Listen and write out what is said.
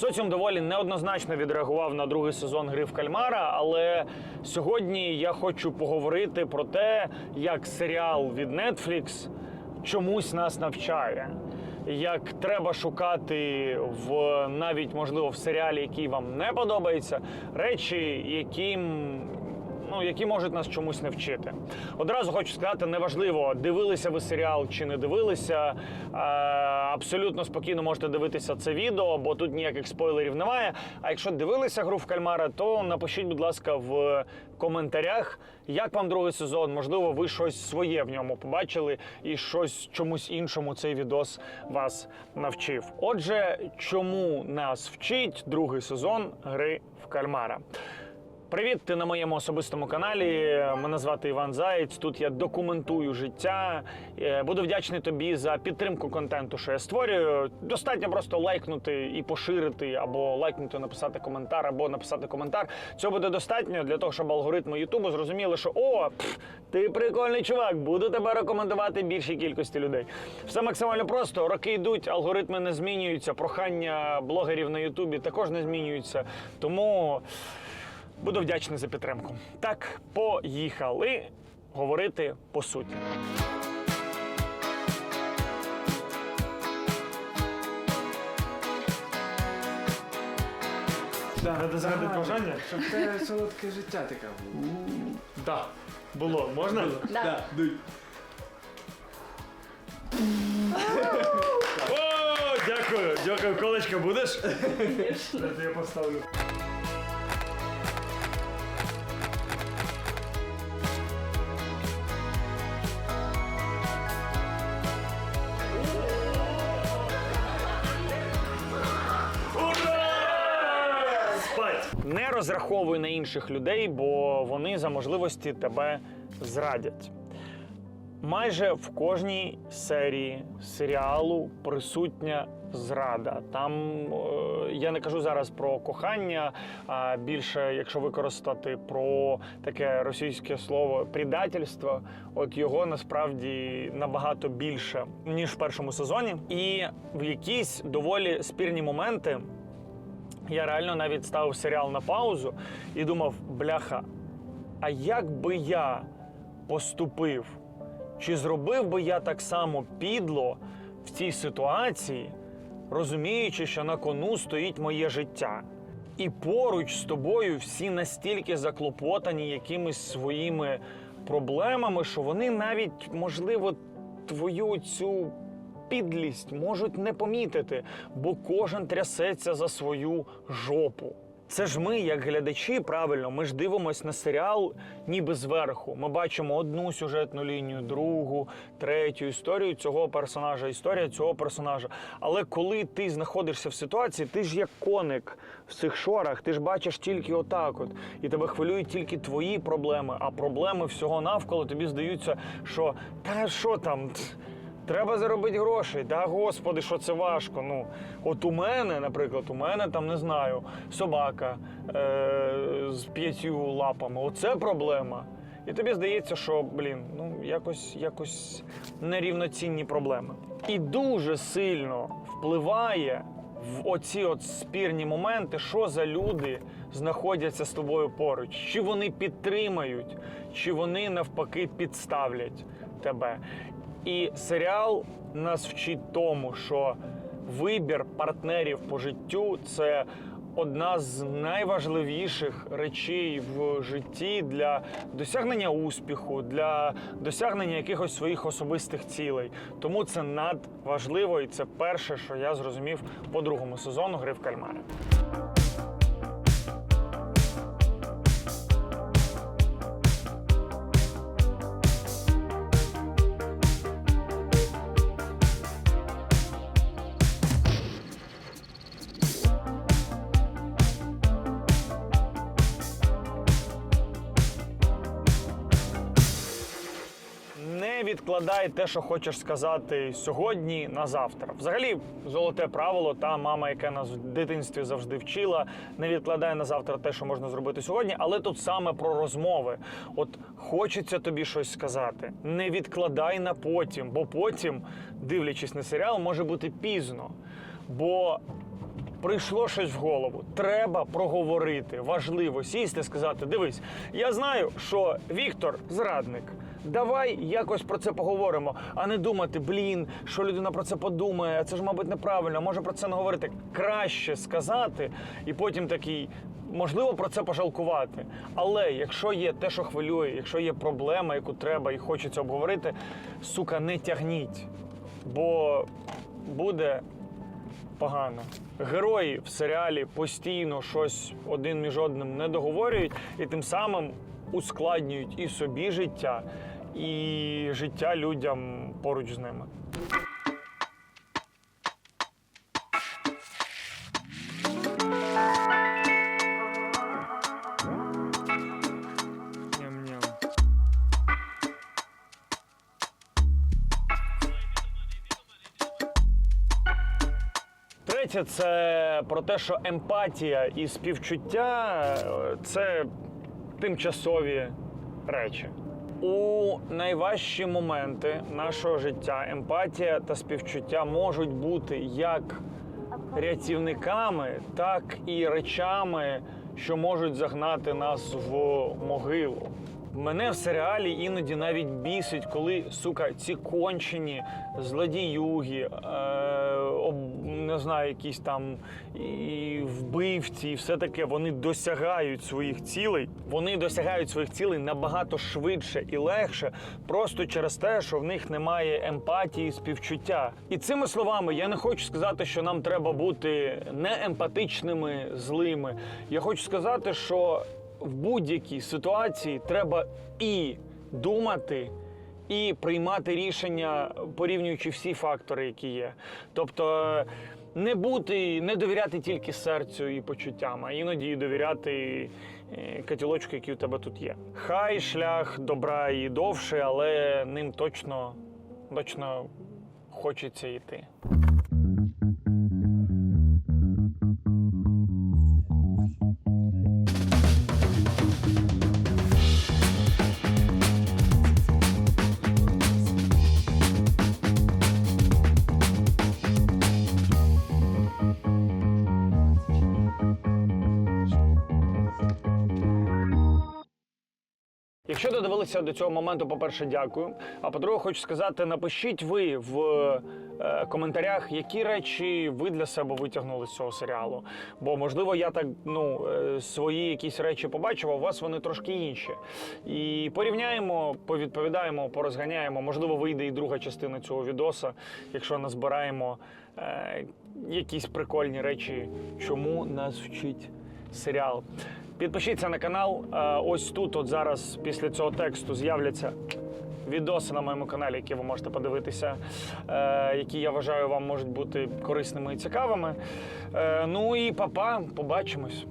Соціум доволі неоднозначно відреагував на другий сезон гри в кальмара. Але сьогодні я хочу поговорити про те, як серіал від Netflix чомусь нас навчає. Як треба шукати в навіть можливо в серіалі, який вам не подобається, речі, яким ну, які можуть нас чомусь навчити. Одразу хочу сказати, неважливо, дивилися ви серіал чи не дивилися. Е, абсолютно спокійно можете дивитися це відео, бо тут ніяких спойлерів немає. А якщо дивилися гру в кальмара, то напишіть, будь ласка, в коментарях, як вам другий сезон. Можливо, ви щось своє в ньому побачили і щось чомусь іншому цей відос вас навчив. Отже, чому нас вчить другий сезон гри в кальмара? Привіт, ти на моєму особистому каналі. Мене звати Іван Заєць. Тут я документую життя. Е, Буду вдячний тобі за підтримку контенту, що я створюю. Достатньо просто лайкнути і поширити, або лайкнути, написати коментар, або написати коментар. Цього буде достатньо для того, щоб алгоритми Ютубу зрозуміли, що о, пф, ти прикольний чувак, буду тебе рекомендувати більшій кількості людей. Все максимально просто. Роки йдуть, алгоритми не змінюються. Прохання блогерів на Ютубі також не змінюються. Тому. Буду вдячний за підтримку. Так, поїхали говорити по суті. Треба заради бажання? Щоб тебе солодке життя таке було. Так. Було. Можна? Да, дуй. О, дякую, дякую. Колечко будеш? Я поставлю. Розраховуй на інших людей, бо вони за можливості тебе зрадять. Майже в кожній серії серіалу присутня зрада. Там е, я не кажу зараз про кохання, а більше, якщо використати про таке російське слово предательство, от його насправді набагато більше ніж в першому сезоні. І в якісь доволі спірні моменти я реально навіть ставив серіал на паузу і думав: бляха, а як би я поступив? Чи зробив би я так само підло в цій ситуації, розуміючи, що на кону стоїть моє життя? І поруч з тобою всі настільки заклопотані якимись своїми проблемами, що вони навіть, можливо, твою цю підлість можуть не помітити, бо кожен трясеться за свою жопу. Це ж ми, як глядачі, правильно, ми ж дивимося на серіал ніби зверху. Ми бачимо одну сюжетну лінію, другу, третю історію цього персонажа, історія цього персонажа. Але коли ти знаходишся в ситуації, ти ж як коник в цих шорах, ти ж бачиш тільки отак, от, і тебе хвилюють тільки твої проблеми, а проблеми всього навколо тобі здаються, що та що там. Треба заробити грошей. Да, господи, що це важко. Ну, от у мене, наприклад, у мене там не знаю, собака е- з п'ятью лапами. Оце проблема. І тобі здається, що блін, ну якось, якось нерівноцінні проблеми. І дуже сильно впливає в оці от спірні моменти, що за люди знаходяться з тобою поруч, чи вони підтримають, чи вони навпаки підставлять тебе. І серіал нас вчить тому, що вибір партнерів по життю це одна з найважливіших речей в житті для досягнення успіху, для досягнення якихось своїх особистих цілей. Тому це надважливо, і це перше, що я зрозумів по другому сезону гри в кальмари. Не відкладай те, що хочеш сказати сьогодні на завтра. Взагалі, золоте правило, та мама, яка нас в дитинстві завжди вчила, не відкладай на завтра те, що можна зробити сьогодні. Але тут саме про розмови. От хочеться тобі щось сказати. Не відкладай на потім, бо потім, дивлячись на серіал, може бути пізно. Бо прийшло щось в голову. Треба проговорити. Важливо сісти, сказати: дивись, я знаю, що Віктор зрадник. Давай якось про це поговоримо, а не думати, блін, що людина про це подумає. Це ж, мабуть, неправильно. Може про це не говорити. Краще сказати, і потім такий. Можливо, про це пожалкувати. Але якщо є те, що хвилює, якщо є проблема, яку треба і хочеться обговорити, сука, не тягніть. Бо буде погано. Герої в серіалі постійно щось один між одним не договорюють і тим самим ускладнюють і собі життя, і життя людям поруч з ними. Третє, це про те, що емпатія і співчуття це тимчасові речі. У найважчі моменти нашого життя емпатія та співчуття можуть бути як рятівниками, так і речами, що можуть загнати нас в могилу. Мене в серіалі іноді навіть бісить, коли сука ці кончені злодіюги, е, не знаю, якісь там і вбивці, і все таке. Вони досягають своїх цілей. Вони досягають своїх цілей набагато швидше і легше, просто через те, що в них немає емпатії, співчуття. І цими словами я не хочу сказати, що нам треба бути неемпатичними, злими. Я хочу сказати, що в будь-якій ситуації треба і думати, і приймати рішення, порівнюючи всі фактори, які є. Тобто не бути, не довіряти тільки серцю і почуттям, а іноді довіряти катілочку, котілочку, який у тебе тут є. Хай шлях добра і довший, але ним точно, точно хочеться йти. Якщо додивилися до цього моменту, по-перше, дякую. А по-друге, хочу сказати, напишіть ви в е, коментарях, які речі ви для себе витягнули з цього серіалу. Бо, можливо, я так ну, е, свої якісь речі побачив, а у вас вони трошки інші. І порівняємо, повідповідаємо, порозганяємо. Можливо, вийде і друга частина цього відоса, якщо назбираємо е, якісь прикольні речі, чому нас вчить серіал. Підпишіться на канал. Е, Ось тут, от зараз, після цього тексту, з'являться відоси на моєму каналі, які ви можете подивитися, е, які я вважаю вам можуть бути корисними і цікавими. Е, Ну і папа, побачимось.